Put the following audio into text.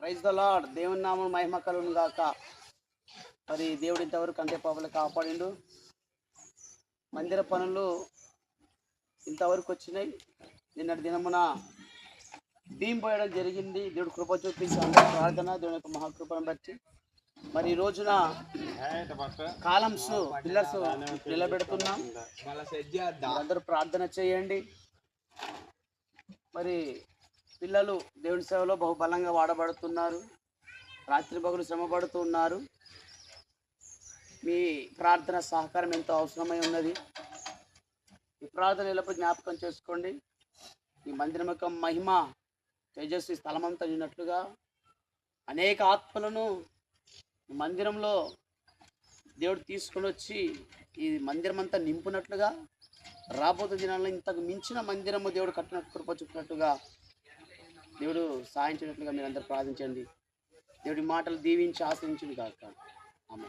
Praise the lord దేవుని నామం మహిమ కలుగును గాక. మరి దేవుడు ఇంతవరకు కంటే పాపలు కాపాడిండు. మందిర పనులు ఇంతవరకు వచ్చినాయి. నిన్నటి దినమున భీం పోయడం జరిగింది. దేవుడు కృప చూపించి అందరి ప్రార్థన దేవుని యొక్క మహాకృపను బట్టి. మరి ఈ రోజున కాలమ్స్ పిల్లర్స్ నిలబెడుతున్నాం. అందరూ ప్రార్థన చేయండి. మరి పిల్లలు దేవుని సేవలో బహుబలంగా వాడబడుతున్నారు. రాత్రి పగులు శ్రమ పడుతున్నారు మీ ప్రార్థన సహకారం ఎంతో అవసరమై ఉన్నది. ఈ ప్రార్థన ఎల్లప్పుడు జ్ఞాపకం చేసుకోండి. ఈ మందిరం యొక్క మహిమ తేజస్వి స్థలమంతా ఉన్నట్లుగా అనేక ఆత్మలను ఈ మందిరంలో దేవుడు తీసుకొని వచ్చి ఈ మందిరం అంతా నింపునట్లుగా రాబోతు దినాల్లో ఇంతకు మించిన మందిరము దేవుడు కట్టినట్టు కృప చూపినట్టుగా దేవుడు సాయించినట్లుగా మీరు అందరు ప్రార్థించండి. దేవుడి మాటలు దీవించి ఆశ్రయించుడు కాక ఆమె